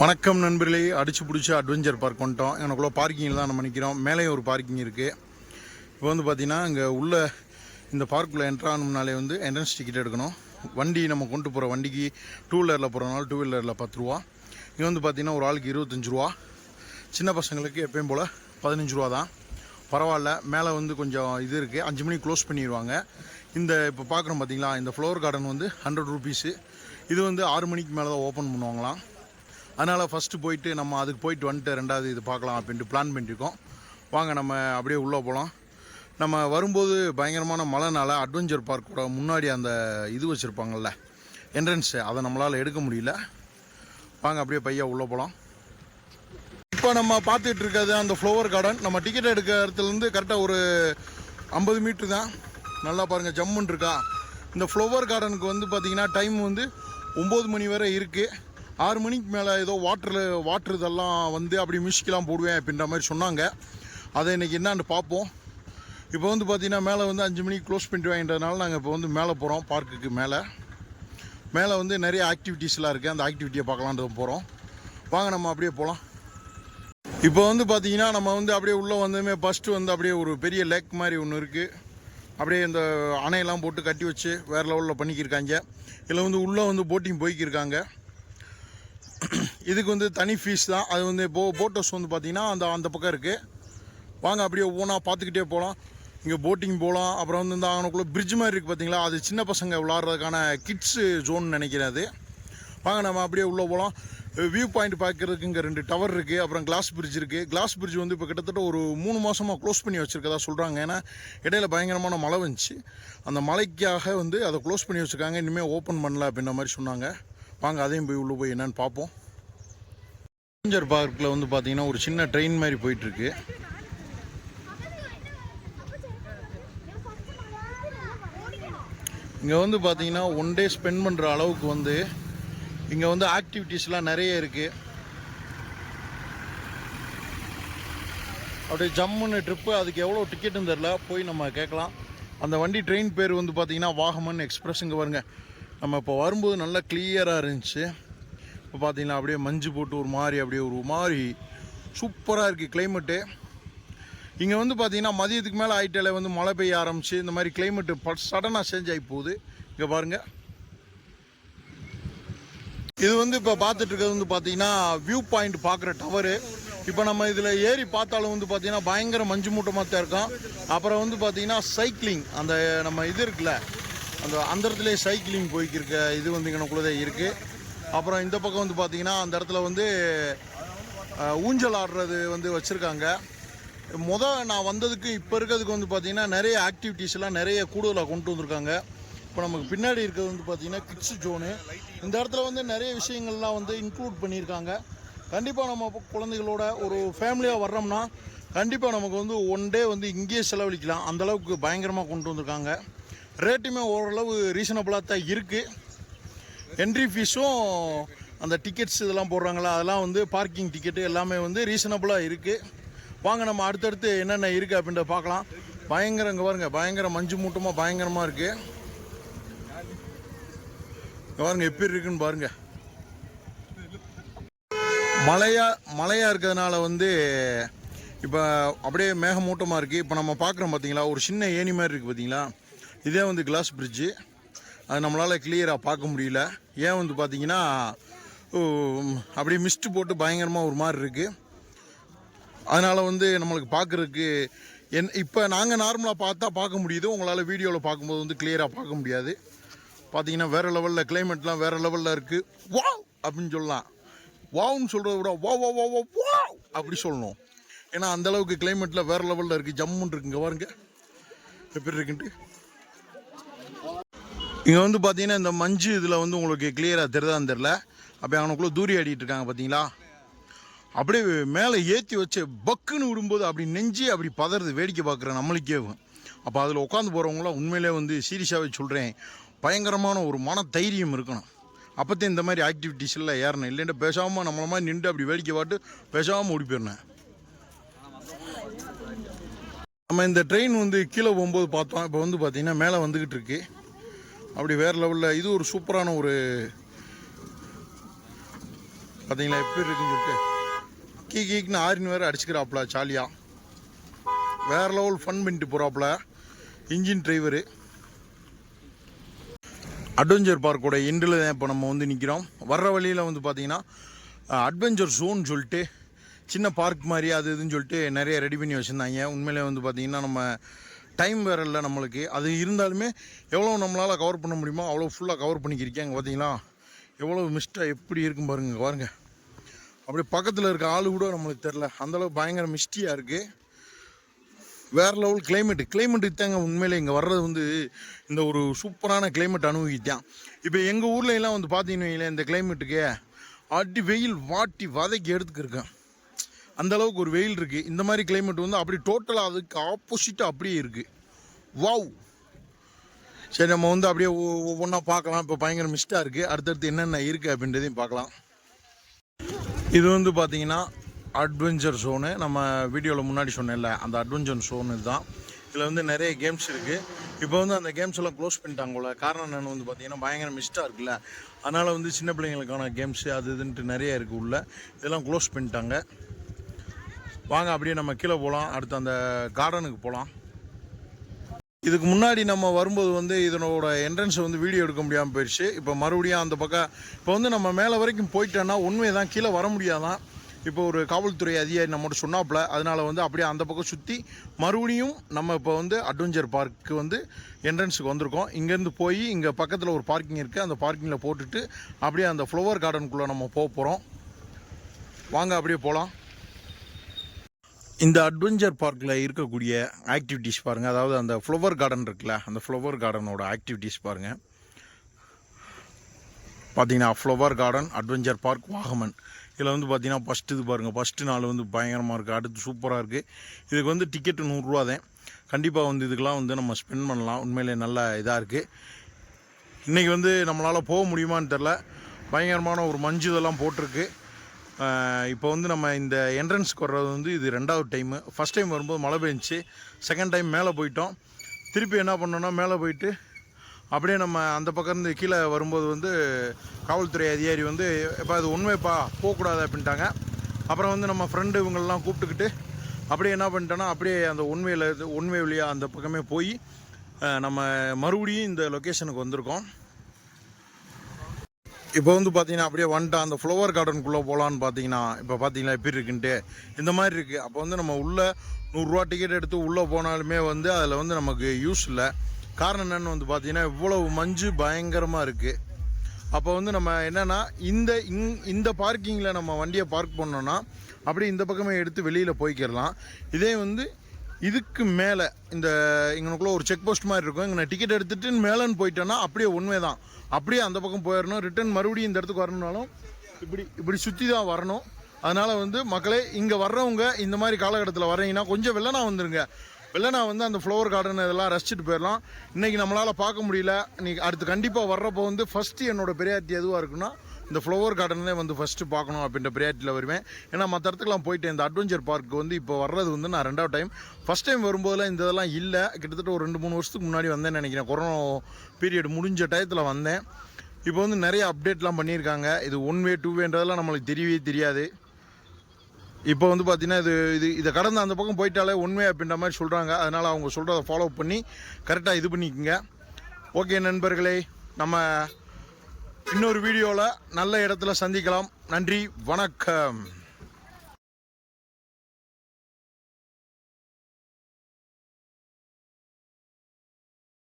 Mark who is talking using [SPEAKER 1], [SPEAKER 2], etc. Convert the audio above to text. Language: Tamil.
[SPEAKER 1] வணக்கம் நண்பர்களே. அடிச்சு பிடிச்சி அட்வென்ச்சர் பார்க் வந்துட்டோம். எனக்குள்ள பார்க்கிங்கில் தான் நம்ம நிற்கிறோம் மேலேயும் ஒரு பார்க்கிங் இருக்குது இப்போ வந்து பார்த்தீங்கன்னா இங்கே உள்ள இந்த பார்க்குள்ளே என்ட்ரு வந்து என்ட்ரன்ஸ் டிக்கெட் எடுக்கணும். வண்டி நம்ம கொண்டு போகிற வண்டிக்கு டூ வீலரில் போகிறனால டூ வீலரில் பத்து ரூபா. இங்கே வந்து பார்த்திங்கன்னா ஒரு ஆளுக்கு இருபத்தஞ்சி ரூபா. சின்ன பசங்களுக்கு எப்பயும் போல் பதினஞ்சு ரூபா தான். பரவாயில்ல. மேலே வந்து கொஞ்சம் இது இருக்குது அஞ்சு மணிக்கு க்ளோஸ் பண்ணிடுவாங்க. இந்த இப்போ பார்க்குறோம் பார்த்தீங்களா இந்த ஃப்ளவர் கார்டன் வந்து ஹண்ட்ரட் ருபீஸு இது வந்து ஆறு மணிக்கு மேலே தான் ஓப்பன் பண்ணுவாங்களாம். அதனால் ஃபஸ்ட்டு போயிட்டு நம்ம அதுக்கு போயிட்டு வந்துட்டு ரெண்டாவது இது பார்க்கலாம் அப்படின்ட்டு பிளான் பண்ணியிருக்கோம். வாங்க நம்ம அப்படியே உள்ளே போகலாம். நம்ம வரும்போது பயங்கரமான மழைனால அட்வென்ச்சர் பார்க்கோட முன்னாடி அந்த இது வச்சுருப்பாங்கல்ல என்ட்ரன்ஸு அதை நம்மளால் எடுக்க முடியல. வாங்க அப்படியே பையா உள்ளே போகலாம். இப்போ நம்ம பார்த்துட்டு இருக்கிறது அந்த ஃப்ளவர் கார்டன் நம்ம டிக்கெட் எடுக்கிற இடத்துலேருந்து கரெக்டாக ஒரு ஐம்பது மீட்ரு தான். நல்லா பாருங்கள் ஜம்முன்னு இருக்கா. இந்த ஃப்ளவர் கார்டனுக்கு வந்து பார்த்தீங்கன்னா டைம் வந்து ஒம்பது மணி வரை இருக்குது ஆறு மணிக்கு மேலே ஏதோ வாட்டரில் வாட்ரு இதெல்லாம் வந்து அப்படி மியூசிக்கெலாம் போடுவேன் அப்படின்ற மாதிரி சொன்னாங்க. அதை இன்றைக்கி என்னான்னு பார்ப்போம். இப்போ வந்து பார்த்திங்கன்னா மேலே வந்து அஞ்சு மணிக்கு க்ளோஸ் பண்ணிட்டு வாங்கிட்டதுனால நாங்கள் இப்போ வந்து மேலே போகிறோம் பார்க்குக்கு மேலே. மேலே வந்து நிறைய ஆக்டிவிட்டீஸ்லாம் இருக்குது அந்த ஆக்டிவிட்டியை பார்க்கலான்றது போகிறோம் வாங்க நம்ம அப்படியே போகலாம் இப்போ வந்து பார்த்தீங்கன்னா நம்ம வந்து அப்படியே உள்ளே வந்ததுமே ஃபஸ்ட்டு வந்து அப்படியே ஒரு பெரிய லேக் மாதிரி ஒன்று இருக்குது அப்படியே இந்த அணையெல்லாம் போட்டு கட்டி வச்சு வேறு லெவலில் பண்ணிக்கிருக்காங்க. இதில் வந்து உள்ளே வந்து போட்டிங் போய்க்கிருக்காங்க. இதுக்கு வந்து தனி ஃபீஸ் தான். அது வந்து போ போட் ஹவுஸ் வந்து பார்த்தீங்கன்னா அந்த அந்த பக்கம் இருக்குது வாங்க அப்படியே ஒவ்வொன்றா பார்த்துக்கிட்டே போகலாம் இங்கே போட்டிங் போகலாம் அப்புறம் வந்து இந்த அவனுக்குள்ளே பிரிட்ஜ் மாதிரி இருக்குது பார்த்தீங்களா அது சின்ன பசங்க விளாட்றதுக்கான கிட்ஸு ஜோன் நினைக்கிறேன் அது. வாங்க நம்ம அப்படியே உள்ளே போகலாம் வியூ பாயிண்ட் பார்க்கறதுக்கு இங்கே ரெண்டு டவர் இருக்குது அப்புறம் கிளாஸ் பிரிட்ஜ் இருக்குது கிளாஸ் பிரிட்ஜ் வந்து இப்போ கிட்டத்தட்ட ஒரு மூணு மாதமாக க்ளோஸ் பண்ணி வச்சுருக்கதா சொல்கிறாங்க ஏன்னா இடையில பயங்கரமான மழை வந்துச்சு. அந்த மழைக்காக வந்து அதை க்ளோஸ் பண்ணி வச்சுருக்காங்க. இனிமேல் ஓப்பன் பண்ணல அப்படின்ற மாதிரி சொன்னாங்க. வாங்க அதையும் போய் உள்ளே போய் என்னென்னு பார்ப்போம். அட்வென்ச்சர் பார்க்கில் வந்து பார்த்தீங்கன்னா ஒரு சின்ன ட்ரெயின் மாதிரி போயிட்டுருக்கு. இங்கே வந்து பார்த்தீங்கன்னா ஒன் டே ஸ்பெண்ட் பண்ணுற அளவுக்கு வந்து இங்கே வந்து ஆக்டிவிட்டீஸ்லாம் நிறைய இருக்குது அப்படியே ஜம்முன்னு ட்ரிப்பு அதுக்கு எவ்வளோ டிக்கெட்டுன்னு தெரில போய் நம்ம கேட்கலாம். அந்த வண்டி ட்ரெயின் பேர் வந்து பார்த்தீங்கன்னா வாகமன் எக்ஸ்பிரஸ் இங்கே வருங்க நம்ம இப்போ வரும்போது நல்லா கிளியராக இருந்துச்சு. இப்போ பார்த்தீங்கன்னா அப்படியே மஞ்சு போட்டு ஒரு மாதிரி அப்படியே ஒரு மாதிரி சூப்பராக இருக்குது கிளைமேட்டு இங்கே வந்து பார்த்தீங்கன்னா மதியத்துக்கு மேலே ஆயிட்டாலே வந்து மழை பெய்ய ஆரம்பிச்சு இந்த மாதிரி கிளைமேட்டு சடனாக சேஞ்ச் ஆகி போகுது. இங்கே பாருங்கள் இது வந்து இப்போ பார்த்துட்ருக்கிறது வந்து பார்த்தீங்கன்னா வியூ பாயிண்ட் பார்க்குற டவரு இப்போ நம்ம இதில் ஏறி பார்த்தாலும் வந்து பார்த்தீங்கன்னா பயங்கர மஞ்சு மூட்டமாக தான் இருக்கும். அப்புறம் வந்து பார்த்தீங்கன்னா சைக்கிளிங் அந்த நம்ம இது இருக்குல்ல அந்த அந்த இடத்துல சைக்கிளிங் போய்க்கிருக்க இது வந்து இங்கனக்குள்ளதே இருக்குது அப்புறம் இந்த பக்கம் வந்து பார்த்தீங்கன்னா அந்த இடத்துல வந்து ஊஞ்சல் ஆடுறது வந்து வச்சுருக்காங்க. முத நான் வந்ததுக்கு இப்போ இருக்கிறதுக்கு வந்து பார்த்திங்கன்னா நிறைய ஆக்டிவிட்டீஸ்லாம் நிறைய கூடுதலாக கொண்டு வந்திருக்காங்க. இப்போ நமக்கு பின்னாடி இருக்கிறது வந்து பார்த்தீங்கன்னா கிட்ஸ் ஜோனு இந்த இடத்துல வந்து நிறைய விஷயங்கள்லாம் வந்து இன்க்ளூட் பண்ணியிருக்காங்க. கண்டிப்பாக நம்ம குழந்தைகளோட ஒரு ஃபேமிலியாக வர்றோம்னா கண்டிப்பாக நமக்கு வந்து ஒன் டே வந்து இங்கேயே செலவழிக்கலாம். அந்த அளவுக்கு பயங்கரமாக கொண்டு வந்திருக்காங்க. ரேட்டுமே ஓரளவு ரீசனபிளாக தான் இருக்குது என்ட்ரி ஃபீஸும் அந்த டிக்கெட்ஸ் இதெல்லாம் போடுறாங்களா அதெல்லாம் வந்து பார்க்கிங் டிக்கெட்டு எல்லாமே வந்து ரீசனபுளாக இருக்குது வாங்க நம்ம அடுத்தடுத்து என்னென்ன இருக்குது அப்படின்றத பார்க்கலாம். பயங்கர இங்கே பாருங்க பயங்கர மஞ்சு மூட்டமாக பயங்கரமாக இருக்குது இங்கே பாருங்க எப்படி இருக்குன்னு பாருங்கள் மழையாக மழையாக இருக்கிறதுனால வந்து இப்போ அப்படியே மேகமூட்டமாக இருக்குது இப்போ நம்ம பார்க்குறோம் பார்த்தீங்களா ஒரு சின்ன ஏணி மாதிரி இருக்குது பார்த்தீங்களா இதே வந்து கிளாஸ் பிரிட்ஜு அது நம்மளால் கிளியராக பார்க்க முடியல. ஏன் வந்து பார்த்திங்கன்னா அப்படியே மிஸ்ட் போட்டு பயங்கரமாக ஒரு மாதிரி இருக்குது அதனால் வந்து நம்மளுக்கு பார்க்குறதுக்கு என் இப்போ நாங்கள் நார்மலாக பார்த்தா பார்க்க முடியுது. உங்களால் வீடியோவில் பார்க்கும்போது வந்து கிளியராக பார்க்க முடியாது. பார்த்தீங்கன்னா வேறு லெவலில் கிளைமேட்லாம் வேறு லெவலில் இருக்குது வாவ் அப்படின்னு சொல்லலாம். வாவ்னு சொல்கிறத விட வா வா வா வா வாவ் அப்படி சொல்லணும். ஏன்னா அந்தளவுக்கு கிளைமேட்டில் வேறு லெவலில் இருக்குது ஜம்முன்னு இருக்குங்க பாருங்க. எப்படி இருக்குன்ட்டு இங்கே வந்து பார்த்தீங்கன்னா இந்த மஞ்சு இதில் வந்து உங்களுக்கு கிளியராக தெரிதான்னு தெரில அப்படியே அவனுக்குள்ளே தூரி ஆடிட்டு இருக்காங்க பார்த்தீங்களா அப்படியே மேலே ஏற்றி வச்சு பக்குன்னு விடும்போது அப்படி நெஞ்சு அப்படி பதறது வேடிக்கை பார்க்குற நம்மளுக்கே. அப்போ அதில் உட்காந்து போகிறவங்களாம் உண்மையிலே வந்து சீரியஸாகவே சொல்கிறேன் பயங்கரமான ஒரு மன தைரியம் இருக்கணும். அப்போத்தான் இந்த மாதிரி ஆக்டிவிட்டீஸ் ஏறணும். இல்லைன்னா பேசாமல் நம்மள மாதிரி நின்று அப்படி வேடிக்கை பார்த்து பேசாமல் ஓடி போயிடணும். நம்ம இந்த ட்ரெயின் வந்து கீழே போகும்போது பார்த்தோம். இப்போ வந்து பார்த்தீங்கன்னா மேலே வந்துக்கிட்டு இருக்குது அப்படி வேறு லெவலில் இது ஒரு சூப்பரான ஒரு பார்த்தீங்களா எப்படி இருக்குன்னு சொல்லிட்டு. கீ கீக்குன்னு ஆரின் வேறு அடிச்சுக்கிறாப்புல ஜாலியாக வேற லெவல் ஃபன் பண்ணிட்டு போகிறாப்புல இன்ஜின் டிரைவரு அட்வென்ச்சர் பார்க்கோட எண்டில் தான் இப்போ நம்ம வந்து நிற்கிறோம் வர்ற வழியில் வந்து பார்த்தீங்கன்னா அட்வென்ச்சர் ஜோன் சொல்லிட்டு சின்ன பார்க் மாதிரி அது இதுன்னு சொல்லிட்டு நிறைய ரெடி பண்ணி வச்சுருந்தாங்க. உண்மையிலே வந்து பார்த்திங்கன்னா நம்ம டைம் வேறு இல்லை நம்மளுக்கு. அது இருந்தாலுமே எவ்வளோ நம்மளால் கவர் பண்ண முடியுமோ அவ்வளோ ஃபுல்லாக கவர் பண்ணிக்கிருக்காங்க பார்த்தீங்களா எவ்வளோ மிஸ்டாக எப்படி இருக்கும் பாருங்க பாருங்க. அப்படியே பக்கத்தில் இருக்க ஆள் கூட நம்மளுக்கு தெரில அந்தளவுக்கு பயங்கர மிஸ்டியாக இருக்குது வேற லெவல் கிளைமேட் கிளைமேட்டுக்கு தாங்க உண்மையிலே இங்கே வர்றது வந்து இந்த ஒரு சூப்பரான கிளைமேட் அனுபவித்தான் இப்போ எங்கள் ஊர்ல எல்லாம் வந்து பார்த்தீங்கன்னு வைங்களேன் இந்த கிளைமேட்டுக்கு அடி வெயில் வாட்டி வதக்கி எடுத்துக்கிருக்கேன். அந்த அளவுக்கு ஒரு வெயில் இருக்குது இந்த மாதிரி கிளைமேட் வந்து அப்படி டோட்டலாக அதுக்கு ஆப்போசிட்டாக அப்படியே இருக்குது வாவ் சரி நம்ம வந்து அப்படியே ஒவ்வொன்றா பார்க்கலாம். இப்போ பயங்கர மிஸ்டாக இருக்குது அடுத்தடுத்து என்னென்ன இருக்குது அப்படின்றதையும் பார்க்கலாம். இது வந்து பார்த்தீங்கன்னா அட்வென்ச்சர் ஷோனு நம்ம வீடியோவில் முன்னாடி சொன்னேன்ல அந்த அட்வென்ச்சர் ஷோனு இதுதான். இதில் வந்து நிறைய கேம்ஸ் இருக்குது இப்போ வந்து அந்த கேம்ஸ் எல்லாம் க்ளோஸ் பண்ணிட்டாங்கள காரணம் என்னென்னு வந்து பார்த்தீங்கன்னா பயங்கர மிஸ்டாக இருக்குல்ல. அதனால் வந்து சின்ன பிள்ளைங்களுக்கான கேம்ஸு அது இதுன்ட்டு நிறைய இருக்குது உள்ள. இதெல்லாம் க்ளோஸ் பண்ணிட்டாங்க. வாங்க அப்படியே நம்ம கீழே போகலாம் அடுத்து அந்த கார்டனுக்கு போகலாம் இதுக்கு முன்னாடி நம்ம வரும்போது வந்து இதனோட என்ட்ரன்ஸ் வந்து வீடியோ எடுக்க முடியாமல் போயிடுச்சு இப்போ மறுபடியும் அந்த பக்கம் இப்போ வந்து நம்ம மேலே வரைக்கும் போயிட்டோன்னா உண்மை தான் கீழே வர முடியாதான். இப்போ ஒரு காவல்துறை அதிகாரி நம்மகிட்ட சொன்னாப்புல அதனால் வந்து அப்படியே அந்த பக்கம் சுற்றி மறுபடியும் நம்ம இப்போ வந்து அட்வென்ச்சர் பார்க்கு வந்து என்ட்ரன்ஸுக்கு வந்திருக்கோம். இங்கேருந்து போய் இங்கே பக்கத்தில் ஒரு பார்க்கிங் இருக்குது அந்த பார்க்கிங்கில் போட்டுட்டு அப்படியே அந்த ஃப்ளவர் கார்டனுக்குள்ளே நம்ம போக போகிறோம் வாங்க அப்படியே போகலாம் இந்த அட்வென்ச்சர் பார்க்கில் இருக்கக்கூடிய ஆக்டிவிட்டீஸ் பாருங்கள் அதாவது அந்த ஃப்ளவர் கார்டன் இருக்குல்ல அந்த ஃப்ளவர் கார்டனோட ஆக்டிவிட்டீஸ் பாருங்கள் பார்த்தீங்கன்னா flower garden adventure park Vagamon. இதில் வந்து பார்த்தீங்கன்னா ஃபஸ்ட்டு இது பாருங்கள் ஃபஸ்ட்டு நாள் வந்து பயங்கரமாக இருக்குது அடுத்து சூப்பராக இருக்குது இதுக்கு வந்து டிக்கெட்டு நூறுரூவா தான். கண்டிப்பாக வந்து இதுக்கெலாம் வந்து நம்ம ஸ்பெண்ட் பண்ணலாம். உண்மையிலே நல்ல இதாக இருக்குது இன்றைக்கி வந்து நம்மளால் போக முடியுமான்னு தெரில பயங்கரமான ஒரு மஞ்சு இதெல்லாம் போட்டிருக்கு. இப்போ வந்து நம்ம இந்த என்ட்ரன்ஸ்க்கு வர்றது வந்து இது ரெண்டாவது டைமு ஃபஸ்ட் டைம் வரும்போது மழை பெஞ்சிச்சு. செகண்ட் டைம் மேலே போயிட்டோம். திருப்பி என்ன பண்ணோன்னா மேலே போயிட்டு அப்படியே நம்ம அந்த பக்கம் இருந்து கீழே வரும்போது வந்து காவல்துறை அதிகாரி வந்து இப்போ அது உண்மைப்பா போகக்கூடாது அப்படின்ட்டாங்க. அப்புறம் வந்து நம்ம ஃப்ரெண்டு இவங்கள்லாம் கூப்பிட்டுக்கிட்டு அப்படியே என்ன பண்ணிட்டோன்னா அப்படியே அந்த உண்மையில் உண்மை வழியாக அந்த பக்கமே போய் நம்ம மறுபடியும் இந்த லொக்கேஷனுக்கு வந்திருக்கோம். இப்போ வந்து பார்த்தீங்கன்னா அப்படியே வந்துட்டா அந்த ஃப்ளவர் கார்டனுக்குள்ளே போகலான்னு பார்த்தீங்கன்னா இப்போ பார்த்தீங்களா எப்படி இருக்குன்ட்டு. இந்த மாதிரி இருக்குது அப்போ வந்து நம்ம உள்ளே நூறுரூவா டிக்கெட் எடுத்து உள்ளே போனாலுமே வந்து அதில் வந்து நமக்கு யூஸ் இல்லை. காரணம் என்னன்னு வந்து பார்த்தீங்கன்னா இவ்வளவு மஞ்சு பயங்கரமாக இருக்குது அப்போ வந்து நம்ம என்னென்னா இந்த இங் இந்த பார்க்கிங்கில் நம்ம வண்டியை பார்க் பண்ணோன்னா அப்படியே இந்த பக்கமே எடுத்து வெளியில் போய்க்கிடலாம். இதே வந்து இதுக்கு மேலே இந்த இங்கனுக்குள்ள ஒரு செக் போஸ்ட் மாதிரி இருக்கும். இங்கே டிக்கெட் எடுத்துட்டு மேலேன்னு போயிட்டோன்னா அப்படியே உண்மை தான். அப்படியே அந்த பக்கம் போயிடணும் ரிட்டர்ன் மறுபடியும் இந்த இடத்துக்கு வரணுனாலும் இப்படி இப்படி சுற்றி தான் வரணும். அதனால் வந்து மக்களே இங்கே வர்றவங்க இந்த மாதிரி காலகட்டத்தில் வரீங்கன்னா கொஞ்சம் வெள்ளனா வந்துருங்க. வெள்ளனா வந்து அந்த ஃப்ளவர் கார்டன் இதெல்லாம் ரசிச்சுட்டு போயிடலாம் இன்றைக்கி நம்மளால் பார்க்க முடியல. இன்னைக்கு அடுத்து கண்டிப்பாக வர்றப்போ வந்து ஃபஸ்ட்டு என்னோட பெரியார்த்தி எதுவாக இருக்குன்னா இந்த ஃப்ளவர் கார்டனே வந்து ஃபஸ்ட்டு பார்க்கணும் அப்படின்ற பிரியாரிட்டியில் வருவேன். ஏன்னா மற்ற இடத்துக்குலாம் போயிட்டு இந்த அட்வென்ச்சர் பார்க்கு வந்து இப்போ வர்றது வந்து நான் ரெண்டாவது டைம் ஃபஸ்ட் டைம் வரும்போதெல்லாம் இந்த இதெல்லாம் இல்லை. கிட்டத்தட்ட ஒரு ரெண்டு மூணு வருஷத்துக்கு முன்னாடி வந்தேன்னு நினைக்கிறேன். கொரோனா பீரியட் முடிஞ்ச டயத்தில் வந்தேன். இப்போ வந்து நிறைய அப்டேட்லாம் பண்ணியிருக்காங்க. இது ஒன் வே டூ வேன்றதெல்லாம் நம்மளுக்கு தெரியவே தெரியாது. இப்போ வந்து பார்த்தீங்கன்னா இது இது இதை கடந்து அந்த பக்கம் போயிட்டாலே உண்மை அப்படின்ற மாதிரி சொல்கிறாங்க அதனால் அவங்க சொல்கிறத ஃபாலோ பண்ணி கரெக்டாக இது பண்ணிக்கோங்க. ஓகே நண்பர்களே நம்ம இன்னொரு வீடியோவில் நல்ல இடத்துல சந்திக்கலாம். நன்றி வணக்கம்.